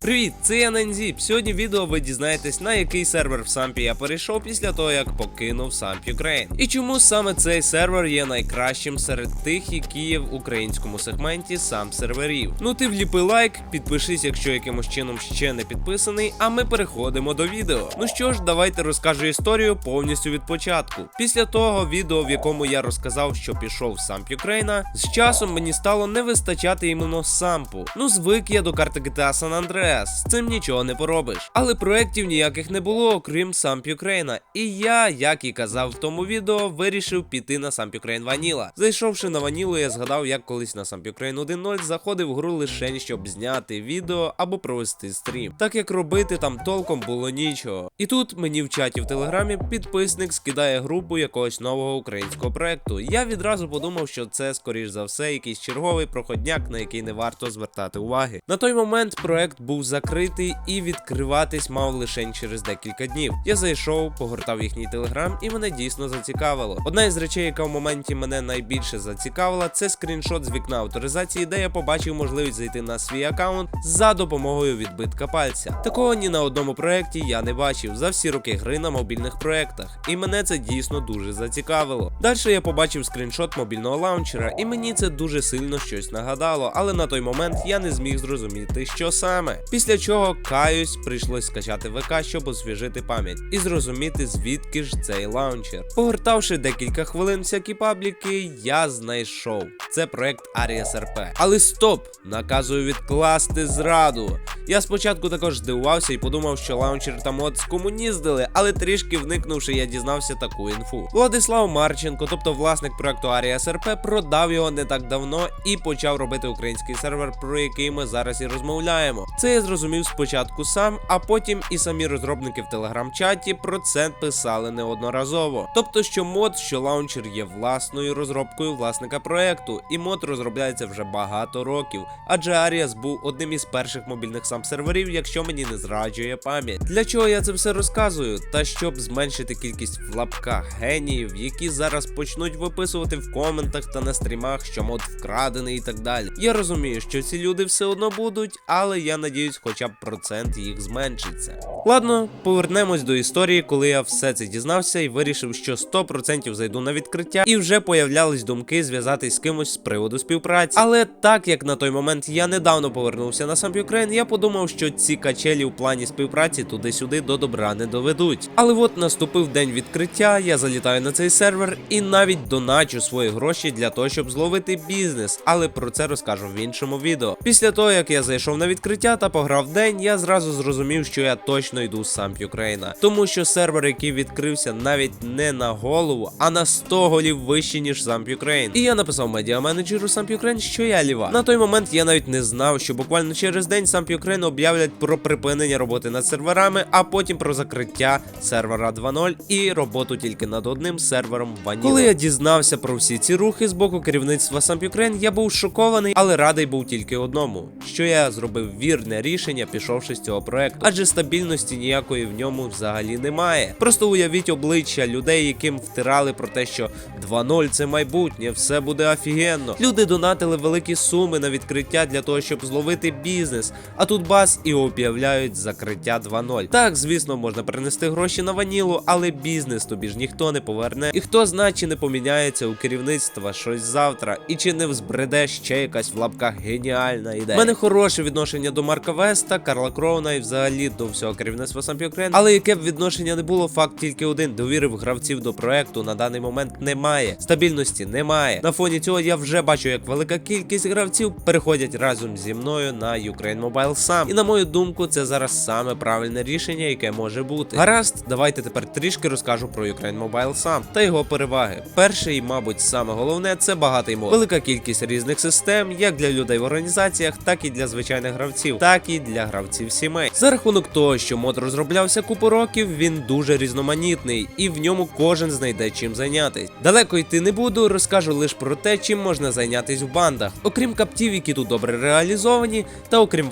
Привіт, це я Нензіп. Сьогодні в відео ви дізнаєтесь, на який сервер в Сампі я перейшов після того, як покинув Самп Ukraine. І чому саме цей сервер є найкращим серед тих, які є в українському сегменті сам серверів. Ну ти вліпи лайк, підпишись, якщо якимось чином ще не підписаний, а ми переходимо до відео. Ну що ж, давайте розкажу історію повністю від початку. Після того відео, в якому я розказав, що пішов в Самп Ukraine, з часом мені стало не вистачати іменно сампу. Ну звик я до карти GTA San Andreas, з цим нічого не поробиш. Але проєктів ніяких не було, окрім Самп Ukraine. І я, як і казав в тому відео, вирішив піти на Самп Ukraine Vanilla. Зайшовши на Ванілу, я згадав, як колись на Самп Ukraine 1.0 заходив в гру лише щоб зняти відео або провести стрім. Так як робити там толком було нічого. І тут мені в чаті в телеграмі підписник скидає групу якогось нового українського проекту. Я відразу подумав, що це скоріш за все якийсь черговий проходняк, на який не варто звертати уваги. На той момент проект був закритий і відкриватись мав лише через декілька днів. Я зайшов, погортав їхній телеграм, і мене дійсно зацікавило. Одна із речей, яка в моменті мене найбільше зацікавила, це скріншот з вікна авторизації, де я побачив можливість зайти на свій аккаунт за допомогою відбитка пальця. Такого ні на одному проєкті я не бачив за всі роки гри на мобільних проєктах, і мене це дійсно дуже зацікавило. Далі я побачив скріншот мобільного лаунчера, і мені це дуже сильно щось нагадало, але на той момент я не зміг зрозуміти, що саме. Після чого каюсь, прийшлось скачати ВК, щоб освіжити пам'ять і зрозуміти, звідки ж цей лаунчер. Погортавши декілька хвилин всякі пабліки, я знайшов. Це проект Arias RP. Але стоп! Наказую відкласти зраду. Я спочатку також здивувався і подумав, що лаунчер та мод скомуніздили, але трішки вникнувши, я дізнався таку інфу. Владислав Марченко, тобто власник проекту Arias RP, продав його не так давно і почав робити український сервер, про який ми зараз і розмовляємо. Це я зрозумів спочатку сам, а потім і самі розробники в телеграм-чаті про це писали неодноразово. Тобто, що мод, що лаунчер є власною розробкою власника проекту, і мод розробляється вже багато років, адже Arias був одним із перших мобільних сам серверів, якщо мені не зраджує пам'ять. Для чого я це все розказую? Та щоб зменшити кількість в лапках геніїв, які зараз почнуть виписувати в коментах та на стрімах, що мод вкрадений і так далі. Я розумію, що ці люди все одно будуть, але я надіюсь, хоча б процент їх зменшиться. Ладно, повернемось до історії, коли я все це дізнався і вирішив, що 100% зайду на відкриття, і вже появлялись думки зв'язатись з кимось з приводу співпраці. Але так як на той момент я недавно повернувся на сам Ukraine, я подумав, що ці качелі в плані співпраці туди-сюди до добра не доведуть. Але от наступив день відкриття, я залітаю на цей сервер і навіть доначу свої гроші для того, щоб зловити бізнес. Але про це розкажу в іншому відео. Після того, як я зайшов на відкриття та пограв день, я зразу зрозумів, що я точно йду сам Ukraine. Тому що сервер, який відкрився навіть не на голову, а на 100 голів вище, ніж сам Ukraine. І я написав медіаменеджеру сам Ukraine, що я ліва. На той момент я навіть не знав, що буквально через день сам Ukraine об'являть про припинення роботи над серверами, а потім про закриття сервера 2.0 і роботу тільки над одним сервером Vanilla. Коли я дізнався про всі ці рухи з боку керівництва сам Ukraine, я був шокований, але радий був тільки одному: що я зробив вірне рішення, пішовши з цього проекту, адже стабільності ніякої в ньому взагалі немає. Просто уявіть обличчя людей, яким втирали про те, що 2.0 це майбутнє, все буде офігенно. Люди донатили великі суми на відкриття для того, щоб зловити бізнес. А тут бас і об'являють закриття 2.0. Так, звісно, можна принести гроші на ванілу, але бізнес тобі ж ніхто не поверне. І хто знає, чи не поміняється у керівництва щось завтра, і чи не взбреде ще якась в лапках геніальна ідея. У мене хороше відношення до Марка Веста, Карла Кроуна і взагалі до всього керівництва сам Ukraine. Але яке б відношення не було, факт тільки один: довіри в гравців до проекту на даний момент немає. Стабільності немає. На фоні цього я вже бачу, як велика кількість гравців переходять разом зі мною на Ukraine Mobile сам. І на мою думку, це зараз саме правильне рішення, яке може бути. Гаразд, давайте тепер трішки розкажу про Ukraine Mobile сам та його переваги. Перше і, мабуть, саме головне це багатий мод. Велика кількість різних систем, як для людей в організаціях, так і для звичайних гравців, так і для гравців сімей. За рахунок того, що мод розроблявся купу років, він дуже різноманітний, і в ньому кожен знайде чим зайнятись. Далеко йти не буду, розкажу лише про те, чим можна зайнятись в бандах. Окрім каптів, які тут добре реалізовані, та окрім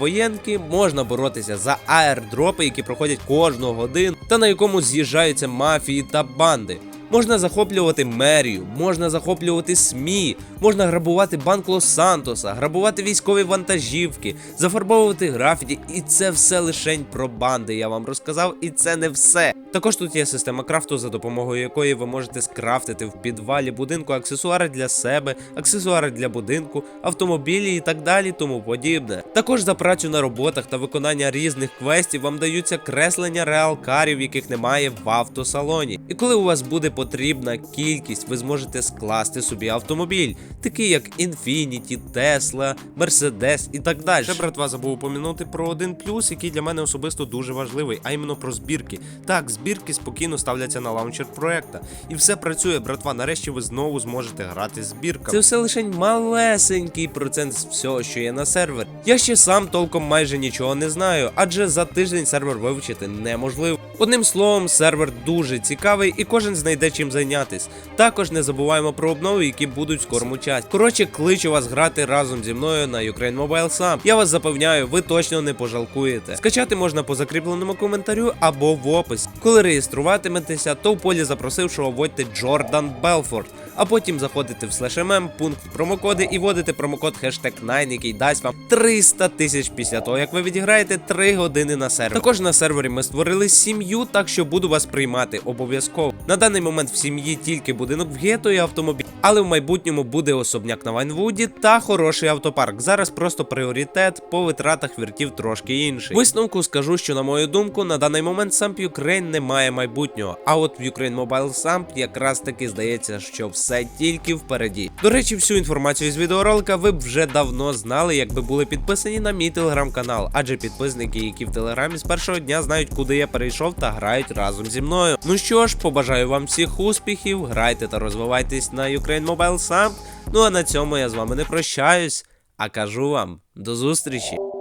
воєнки, можна боротися за аердропи, які проходять кожну годину, та на якому з'їжджаються мафії та банди. Можна захоплювати мерію, можна захоплювати СМІ, можна грабувати банк Лос-Сантоса, грабувати військові вантажівки, зафарбовувати графіті, і це все лишень про банди. Я вам розказав, і це не все. Також тут є система крафту, за допомогою якої ви можете скрафтити в підвалі будинку аксесуари для себе, аксесуари для будинку, автомобілі і так далі, тому подібне. Також за працю на роботах та виконання різних квестів вам даються креслення реалкарів, яких немає в автосалоні. І коли у вас буде потрібна кількість, ви зможете скласти собі автомобіль, такий як Infiniti, Tesla, Mercedes і так далі. Ще братва забув упомянути про один плюс, який для мене особисто дуже важливий, а іменно про збірки. Так, збірки спокійно ставляться на лаунчер проекта. І все працює, братва. Нарешті ви знову зможете грати з збірками. Це все лише малесенький процент з всього, що є на сервері. Я ще сам толком майже нічого не знаю, адже за тиждень сервер вивчити неможливо. Одним словом, сервер дуже цікавий і кожен знайде чим зайнятись. Також не забуваємо про обнови, які будуть в скорому часі. Коротше, кличу вас грати разом зі мною на Ukraine Mobile сам. Я вас запевняю, ви точно не пожалкуєте. Скачати можна по закріпленому коментарю або в описі. Коли реєструватиметеся, то в полі запросившого вводьте Джордан Белфорд, а потім заходите в слешемем, пункт промокоди і вводите промокод хештег 9, який дасть вам 300 тисяч після того, як ви відіграєте 3 години на сервері. Також на сервері ми створили сім'ю, так що буду вас приймати обов'язково. На даний момент в сім'ї тільки будинок в гетто і автомобіль, але в майбутньому буде особняк на Вайнвуді та хороший автопарк. Зараз просто пріоритет по витратах віртів трошки інший. Висновку скажу, що на мою думку, на даний момент Samp Ukraine не має майбутнього. А от в Ukraine Mobile Samp якраз таки здається, що все тільки впереді. До речі, всю інформацію з відеоролика ви б вже давно знали, якби були підписані на мій телеграм-канал, адже підписники, які в телеграмі з першого дня знають, куди я перейшов та грають разом зі мною. Ну що ж, побажаю вам всіх успіхів, грайте та розвивайтесь на Ukraine Mobile Samp. Ну а на цьому я з вами не прощаюсь, а кажу вам до зустрічі.